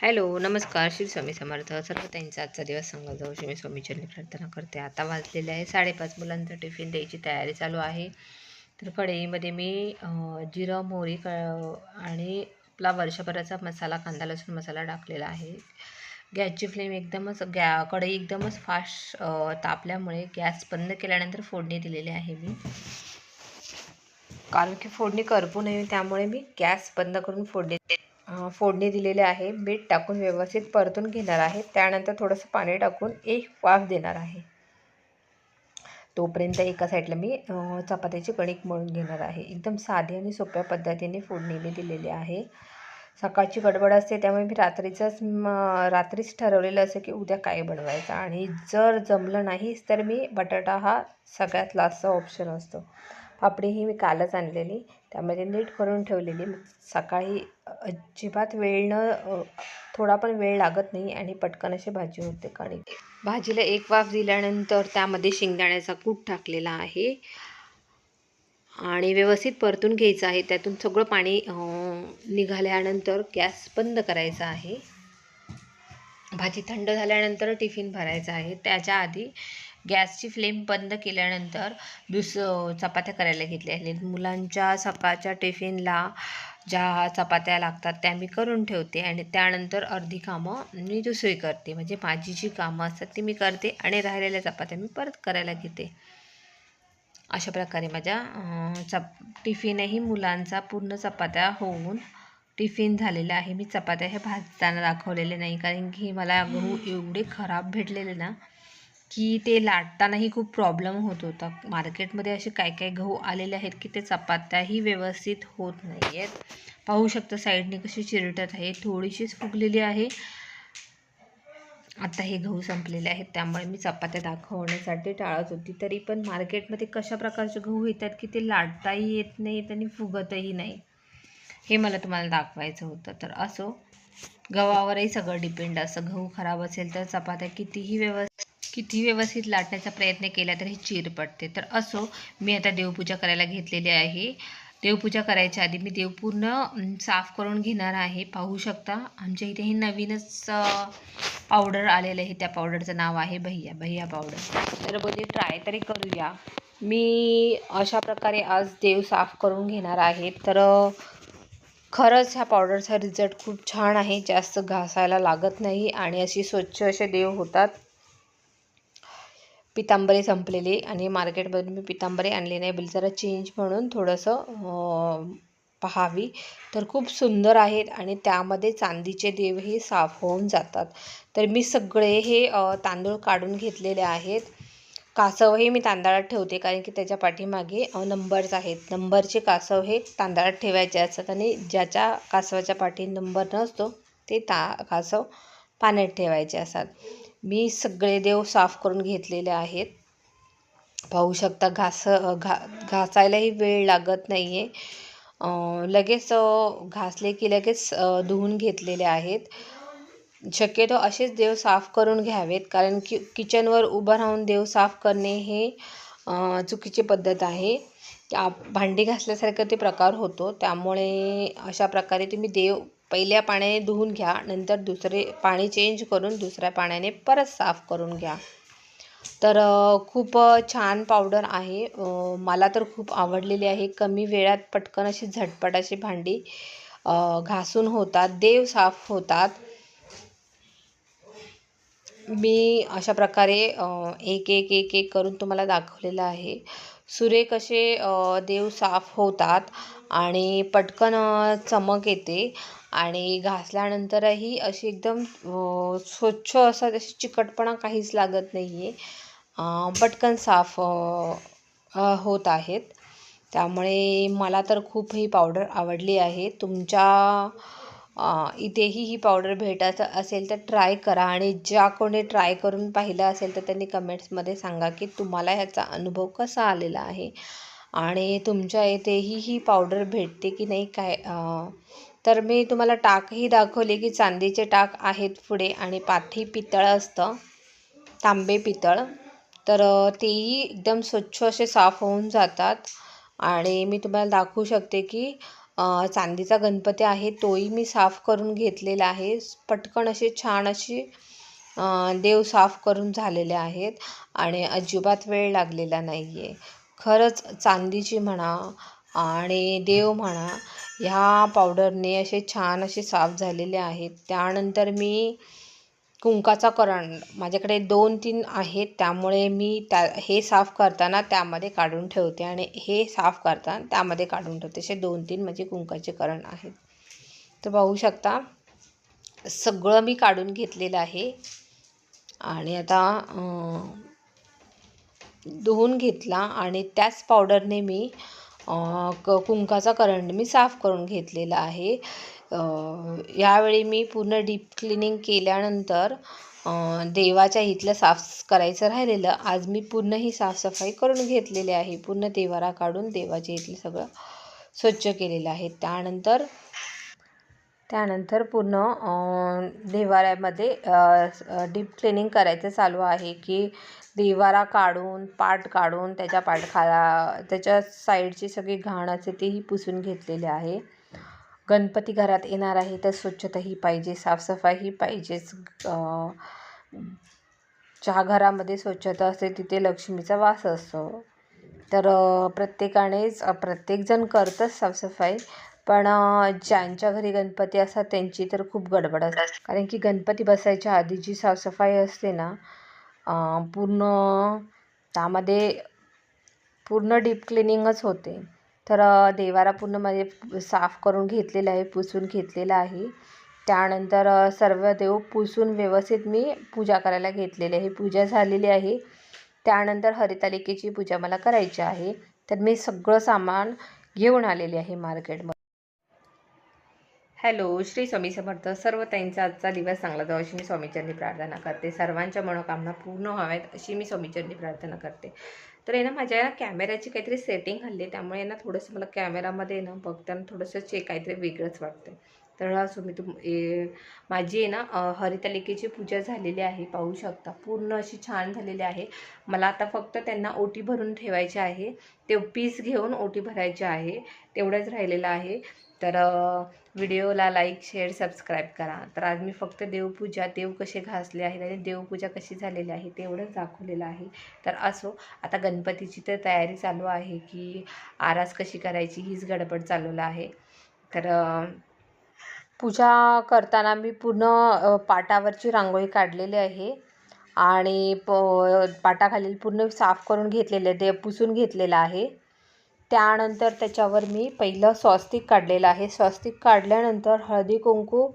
Hello नमस्कार. श्री स्वामी समर्थ. सर्व त्यांचा आजचा दिवस सांगा जाऊ श्री मी स्वामीचरणी प्रार्थना करते. आता वाजलेले आहे साडेपाच. मुलांचा टिफिन द्यायची तयारी चालू आहे. तर कढईमध्ये मी जिरं मोहरी क आणि आपला वर्षभराचा मसाला कांदा लसूण मसाला टाकलेला आहे. गॅसची फ्लेम एकदमच गॅ कढई एकदमच फास्ट तापल्यामुळे गॅस बंद केल्यानंतर फोडणी दिलेली आहे मी. कारण की फोडणी करपू नये त्यामुळे मी गॅस बंद करून फोडणी अं, फोडणी दिलेली आहे. मीठ टाकून व्यवस्थित परतून घेणार आहे. त्यानंतर थोडंसं पाणी टाकून एक वाफ देणार आहे. तोपर्यंत एका साईडला मी चपात्याची कणिक मळून घेणार आहे. एकदम साधी आणि सोप्या पद्धतीने फोडणी मी दिलेली आहे. सकाळची गडबड असते त्यामुळे मी रात्रीचंच रात्रीच ठरवलेलं असं की उद्या काय बनवायचं. आणि जर जमलं नाहीच तर मी बटाटा हा सगळ्यात लास्टचा ऑप्शन असतो. पापडी ही मी कालच आणलेली. त्यामध्ये नीट करून ठेवलेली. सकाळी अजिबात वेळ न थोडा पण वेळ लागत नाही आणि पटकन अशी भाजी होते कणिक भाजीला एक वाफ दिल्यानंतर त्यामध्ये शेंगदाण्याचा कूट टाकलेला आहे. आणि व्यवस्थित परतून घ्यायचं आहे. त्यातून सगळं पाणी निघाल्यानंतर गॅस बंद करायचा आहे. भाजी थंड झाल्यानंतर टिफिन भरायचा आहे. त्याच्या आधी गॅसची फ्लेम बंद केल्यानंतर दुस चपात्या करायला घेतल्या. आहेत मुलांच्या सकाळच्या टिफिनला ज्या चपात्या लागतात त्या मी करून ठेवते. आणि त्यानंतर अर्धी कामं मी दुसरी करते. म्हणजे माझी जी कामं असतात ती मी करते आणि राहिलेल्या चपात्या मी परत करायला घेते. अशा प्रकारे माझ्या चप टिफिनही मुलांचा पूर्ण चपात्या होऊन टिफिन झालेला आहे. मी चपात्या हे भाजताना दाखवलेले नाही कारण की मला गहू एवढे खराब भेटलेले ना की ते लाटतानाही खूप प्रॉब्लेम होत होता. मार्केटमध्ये असे काय काय गहू आलेले आहेत की ते चपात्याही व्यवस्थित होत नाही आहेत पाहू शकता साईडने कशी चिरटत आहे थोडीशीच फुगलेली आहे. आता हे गहू संपलेले आहेत त्यामुळे मी चपात्या दाखवण्यासाठी टाळत होती. तरी पण मार्केटमध्ये कशा प्रकारचे गहू येतात की ते लाटताही येत नाहीत आणि फुगतही नाही. हे मला तुम्हाला दाखवायचं होतं. तर असो गव्हावरही सगळं डिपेंड असं गहू खराब असेल तर चपात्या कितीही व्यवस्थित किती व्यवस्थित लाटण्याचा प्रयत्न केला तरी चीर पडते. तर असो मी आता देवपूजा करायला घेतलेली आहे. देवपूजा करायच्या आधी मी देव पूर्ण साफ करून घेणार आहे. पाहू शकता आमच्या इथे हे नवीनच पावडर आलेलं आहे. त्या पावडरचं नाव आहे भैया भैया पावडर तर बोलते ट्राय तरी करूया. मी अशा प्रकारे आज देव साफ करून घेणार आहे. तर खरंच ह्या पावडरचा रिझल्ट खूप छान आहे. जास्त घासायला लागत नाही आणि अशी स्वच्छ असे देव होतात. पितांबरे संपलेली आणि मार्केटमधून मी पितांबरे आणली नाही. बोल जरा चेंज म्हणून थोडंसं पहावी. तर खूप सुंदर आहेत आणि त्यामध्ये चांदीचे देव हे साफ होऊन जातात. तर मी सगळे हे तांदूळ काढून घेतलेले आहेत. कासवही मी तांदळात ठेवते कारण की त्याच्या पाठीमागे नंबर्स आहेत. नंबरचे कासव हे तांदळात ठेवायचे असतात आणि ज्याच्या कासवाच्या पाठी नंबर नसतो ते ता कासव पाण्यात ठेवायचे असतात. मी सगळे देव साफ करून घेतलेले आहेत. पाहू शकता घास घा घासायलाही वेळ लागत नाही आहे लगेच घासले की लगेच धुवून घेतलेले आहेत. शक्यतो असेच देव साफ करून घ्यावेत कारण की किचनवर उभं राहून देव साफ करणे हे चुकीची पद्धत आहे. भांडी घासल्यासारखं ते प्रकार होतो. त्यामुळे अशा प्रकारे तुम्ही देव पहिल्या पाण्याने धुवून घ्या नंतर दुसरे पाणी चेंज करून दुसऱ्या पाण्याने परत साफ करून घ्या. तर खूप छान पावडर आहे. मला तर खूप आवडलेली आहे. कमी वेळात पटकन अशी झटपट अशी भांडी घासून होतात देव साफ होतात. मी अशा प्रकारे एक एक एक एक करून तुम्हाला दाखवलेलं आहे. सुरेख असे देव साफ होतात. आणि पटकन चमक येते. आणि घासल्यानंतरही अशी एकदम स्वच्छ असा त्याची चिकटपणा काहीच लागत नाही आहे पटकन साफ होत आहेत. त्यामुळे मला तर खूप ही पावडर आवडली आहे. तुमच्या इथेही ही पावडर भेटत असेल तर ट्राय करा आणि ज्या कोणी ट्राय करून पाहिलं असेल तर त्यांनी कमेंट्समध्ये सांगा की तुम्हाला ह्याचा अनुभव कसा आलेला आहे. आणि तुमच्या इथेही ही पावडर भेटते की नाही काय तर मी तुम्हाला टाकही दाखवले की चांदीचे टाक आहेत पुढे आणि पाठी पितळ असतं तांबे पितळ. तर तेही एकदम स्वच्छ असे साफ होऊन जातात. आणि मी तुम्हाला दाखवू शकते की चांदीचा गणपती आहे तोही मी साफ करून घेतलेला आहे. पटकन असे छान अशी देव साफ करून झालेले आहेत आणि अजिबात वेळ लागलेला नाही आहे खरंच चांदीची म्हणा आणि देव म्हणा ह्या पावडरने असे छान असे साफ झालेले आहेत. त्यानंतर मी कुंकाचा करंड माझ्याकडे दोन तीन आहेत त्यामुळे मी त्या हे साफ करताना त्यामध्ये काढून ठेवते आणि हे साफ करताना त्यामध्ये काढून ठेवते. असे दोन तीन माझे कुंकाचे करण आहेत. तर पाहू शकता सगळं मी काढून घेतलेलं आहे. आणि आता धुवून घेतला आणि त्याच पावडरने मी क कुंकाचा करंट मी साफ करून घेतलेला आहे. यावेळी मी पूर्ण डीप क्लिनिंग केल्यानंतर देवाच्या इथलं साफ करायचं राहिलेलं. आज मी पूर्ण ही साफसफाई करून घेतलेली आहे. पूर्ण देवारा काढून देवाच्या इथलं सगळं स्वच्छ केलेलं आहे. त्यानंतर त्यानंतर पूर्ण देवाऱ्यामध्ये डीप क्लिनिंग करायचं चालू आहे की देवारा काढून पाट काढून त्याच्या पाठखाला त्याच्या साईडची सगळी घाण असते तेही पुसून घेतलेले आहे. गणपती घरात येणार आहे तर स्वच्छताही पाहिजे साफसफाईही पाहिजेच. ज्या घरामध्ये स्वच्छता असते तिथे लक्ष्मीचा वास असतो. तर प्रत्येकानेच प्रत्येकजण करतंच साफसफाई. पण ज्यांच्या घरी गणपती असतात त्यांची तर खूप गडबड असते. कारण की गणपती बसायच्या आधी जी साफसफाई असते ना पूर्ण त्यामध्ये पूर्ण डीप क्लिनिंगच होते. तर देवारा पूर्ण म्हणजे साफ करून घेतलेला आहे पुसून घेतलेला आहे. त्यानंतर सर्व देव पुसून व्यवस्थित मी पूजा करायला घेतलेली आहे. पूजा झालेली आहे. त्यानंतर हरितालिकेची पूजा मला करायची आहे. तर मी सगळं सामान घेऊन आलेले आहे मार्केटमध्ये. हॅलो श्री स्वामी समर्थ. सर्व त्यांचा आजचा दिवस चांगला जाऊ अशी मी स्वामीचरणी प्रार्थना करते. सर्वांच्या मनोकामना पूर्ण व्हाव्यात अशी मी स्वामीचरणी प्रार्थना करते. तर आहे ना माझ्या कॅमेऱ्याची काहीतरी सेटिंग हल्ली त्यामुळे ना थोडंसं मला कॅमेरामध्ये ना बघताना थोडंसं चे काहीतरी वेगळंच वाटतं तर असो मी तुम ए माझी आहे ना हरितालिकेची पूजा झालेली आहे पाहू शकता. पूर्ण अशी छान झालेली आहे. मला आता फक्त त्यांना ओटी भरून ठेवायचे आहे. ते पीस घेऊन ओटी भरायचे आहे. तेवढंच राहिलेलं आहे. तर व्हिडिओला लाईक शेअर सबस्क्राईब करा. तर आज मी फक्त देवपूजा देव कसे घासले आहेत आणि देवपूजा कशी झालेली आहे तेवढंच दाखवलेलं आहे. तर असो आता गणपतीची तर तयारी चालू आहे की आरास कशी करायची हीच गडबड चालवलं आहे. तर पूजा करताना मी पूर्ण पाटावरची रांगोळी काढलेली आहे आणि प पाटाखालील पूर्ण साफ करून घेतलेले देव पुसून घेतलेलं आहे. त्यानंतर त्याच्यावर मी पहिलं स्वस्तिक काढलेलं आहे. स्वस्तिक काढल्यानंतर हळदी कुंकू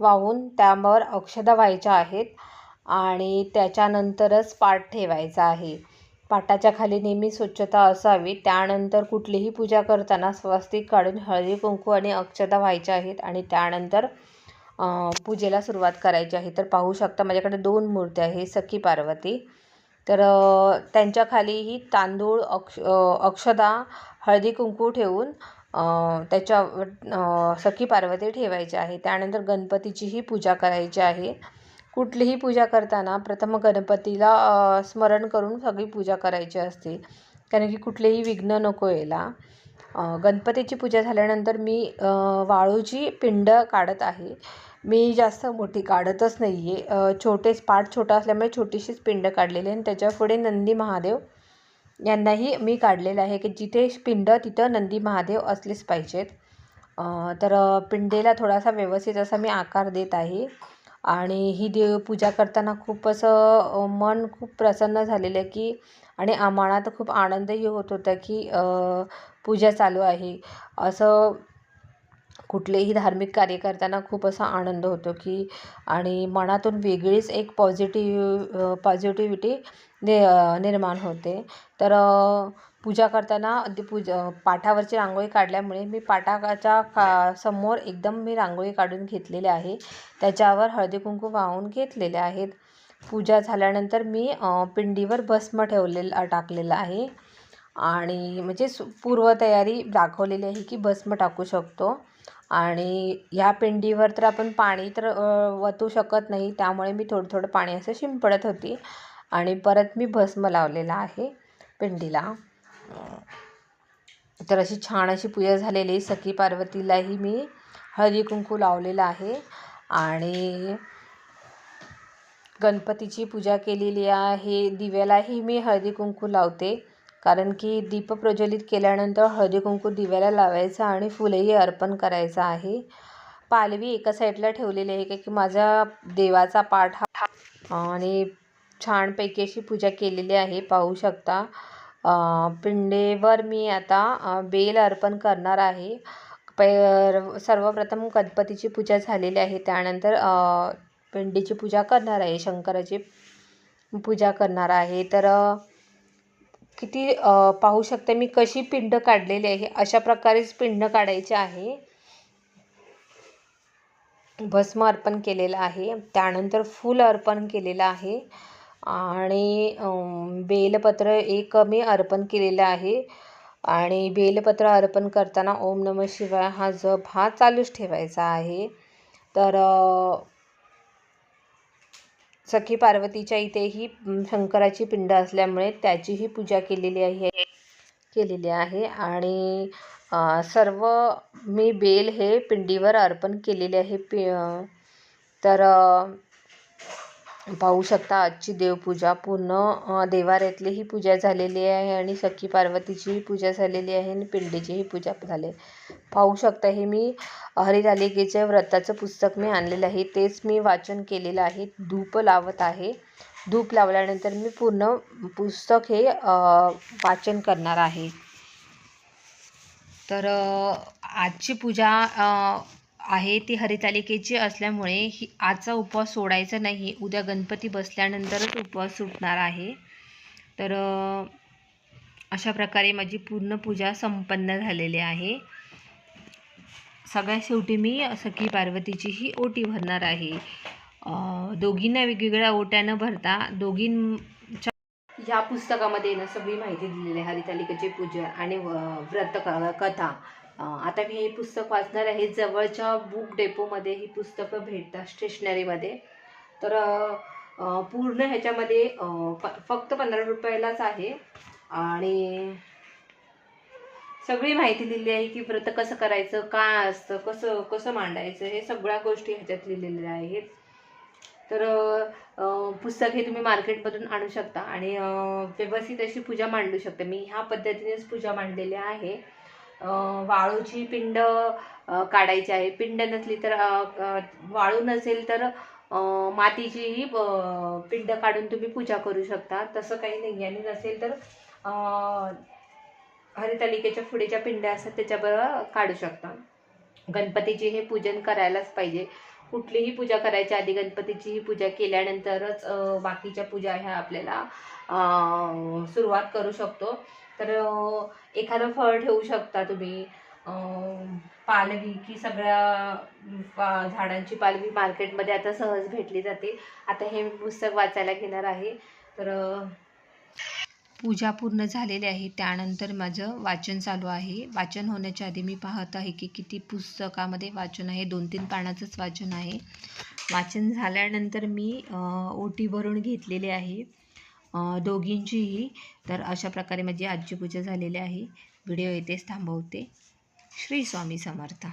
वाहून त्यावर अक्षदा व्हायच्या आहेत आणि त्याच्यानंतरच पाठ ठेवायचा आहे. पाटाच्या खाली नेहमी स्वच्छता असावी. त्यानंतर कुठलीही पूजा करताना स्वस्तिक काढून हळदी कुंकू आणि अक्षदा व्हायच्या आहेत आणि त्यानंतर पूजेला सुरुवात करायची आहे. तर पाहू शकता माझ्याकडे दोन मूर्त्या आहे. सखी पार्वती. तर त्यांच्या खालीही तांदूळ अक्ष अक्षदा हळदी कुंकू ठेवून त्याच्या सखी पार्वती ठेवायची आहे त्यानंतर गणपतीचीही पूजा करायची आहे. कुठलीही पूजा करताना प्रथम गणपतीला स्मरण करून सगळी पूजा करायची असते. कारण की कुठलेही विघ्न नको यायला गणपतीची पूजा झाल्यानंतर मी वाळूची पिंड काढत आहे. मी जास्त मोठी काढतच नाही आहे छोटेच पाठ छोटा असल्यामुळे छोटीशीच पिंड काढलेली आहे आणि त्याच्यापुढे नंदी महादेव यांनाही मी काढलेलं आहे की जिथे पिंड तिथं नंदी महादेव असलेच पाहिजेत. तर पिंडेला थोडासा व्यवस्थित असा मी आकार देत आहे. आणि ही देव पूजा करताना खूप असं मन खूप प्रसन्न झालेलं आहे की आणि आम्हाला तर खूप आनंदही होत होता की पूजा चालू आहे. असं कुठलेही धार्मिक कार्य करताना खूप असा आनंद होतो की आणि मनातून वेगळीच एक पॉझिटिव्ह पॉझिटिव्हिटी ने निर्माण होते. तर पूजा करताना पूजा पाठावरची रांगोळी काढल्यामुळे मी पाठाच्या का समोर एकदम मी रांगोळी काढून घेतलेली आहे. त्याच्यावर हळदी कुंकू वाहून घेतलेले आहेत. पूजा झाल्यानंतर मी पिंडीवर भस्म ठेवलेलं टाकलेलं आहे. आणि म्हणजे पूर्वतयारी दाखवलेली आहे की भस्म टाकू शकतो. आणि ह्या पिंडीवर तर आपण पाणी तर वतू शकत नाही. त्यामुळे मी थोडं थोडं पाणी असं शिंपडत होती. आणि परत मी भस्म लावलेला आहे पिंडीला. तर अशी छान अशी पूजा झालेली आहे. सखी पार्वतीलाही मी हळदी कुंकू आहे. आणि गणपतीची पूजा केलेली आहे. दिव्यालाही मी हळदी कुंकू लावते. कारण की दीप प्रज्वलित केल्यानंतर हळदी कुंकू दिव्याला लावायचं आणि फुलंही अर्पण करायचं आहे. पालवी एका साईडला ठेवलेली आहे. का की माझा देवाचा पाठ हा आणि छानपैकी अशी पूजा केलेली आहे. पाहू शकता पिंडेवर मी आता बेल अर्पण करणार आहे. पै सर्वप्रथम गणपतीची पूजा झालेली आहे. त्यानंतर पिंडीची पूजा करणार आहे. शंकराची पूजा करणार आहे. तर किती पाहू शकते मी कशी पिंड काढलेली आहे. अशा प्रकारेच पिंड काढायची आहे. भस्म अर्पण केलेलं आहे. त्यानंतर फूल अर्पण केलेलं आहे. आणि बेलपत्र एक मी अर्पण केलेलं आहे. आणि बेलपत्र अर्पण करताना ओम नम शिवाय हा जप हा चालूच ठेवायचा आहे. तर सखी पार्वतीच्या इथेही शंकराची पिंड असल्यामुळे त्याचीही पूजा केलेली आहे केलेली आहे. आणि सर्व मी बेल हे पिंडीवर अर्पण केलेले आहे. पि तर पाहू शकता आजची देवपूजा पूर्ण अं, देवाऱ्यातली ही पूजा झालेली आहे आणि सखी पार्वतीचीही पूजा झालेली आहे आणि पिंडीचीही पूजा झाली पाहू शकता हे मी हरितालिकेचे व्रताचं पुस्तक मी आणलेलं आहे. तेच मी वाचन केलेलं आहे. धूप लावत आहे. धूप लावल्यानंतर मी पूर्ण पुस्तक हे वाचन करणार आहे. तर आजची पूजा आहे ती हरितालिकेची असल्यामुळे ही आजचा उपवास सोडायचा नाही. उद्या गणपती बसल्यानंतरच उपवास सुटणार आहे. तर अशा प्रकारे माझी पूर्ण पूजा संपन्न झालेली आहे. सगळ्यात शेवटी मी सखी पार्वतीची ही ओटी भरणार आहे. दोघींना वेगवेगळ्या ओट्या न भरता दोघींच्या ह्या पुस्तकामध्ये ना सगळी माहिती दिलेली आहे. हरितालिकेची पूजा आणि व्रत क- कथा आता मी हे पुस्तक वाचणार आहे. जवळच्या बुक डेपोमध्ये ही पुस्तकं भेटतात स्टेशनरीमध्ये. तर पूर्ण ह्याच्यामध्ये प फक्त पंधरा रुपयालाच आहे. आणि सगळी माहिती दिली आहे की व्रत कसं करायचं काय असतं कसं कसं मांडायचं हे सगळ्या गोष्टी ह्याच्यात लिहिलेल्या आहेत. तर पुस्तक हे तुम्ही मार्केटमधून आणू शकता. आणि व्यवस्थित अशी पूजा मांडू शकता. मी ह्या पद्धतीनेच पूजा मांडलेली आहे. वाळूची पिंड काढायची आहे. पिंड नसली तर वाळू नसेल तर मातीचीही पिंड काढून तुम्ही पूजा करू शकता. तसं काही नाही आणि नसेल तर हरितालिकेच्या फुडेच्या पिंड्या असतात त्याच्याबरोबर काढू शकता. गणपतीचे हे पूजन करायलाच पाहिजे. कुठलीही पूजा करायच्या आधी गणपतीची ही पूजा केल्यानंतरच बाकीच्या पूजा ह्या आपल्याला सुरुवात करू शकतो. तर एखादं फळ ठेवू शकता तुम्ही. पालवी की सगळ्या झाडांची पालवी मार्केटमध्ये आता सहज भेटली जाते. आता हे मी पुस्तक वाचायला घेणार आहे. तर पूजा पूर्ण झालेली आहे. त्यानंतर माझं वाचन चालू आहे. वाचन होण्याच्या आधी मी पाहत आहे की किती पुस्तकामध्ये वाचन आहे. दोन तीन पानाचंच वाचन आहे. वाचन झाल्यानंतर मी ओटीवरून ओटी भरून घेतलेली आहे. दोघींचीही. तर अशा प्रकारे माझी आजची पूजा झालेली आहे. व्हिडिओ येथेच थांबवते. श्री स्वामी समर्थ.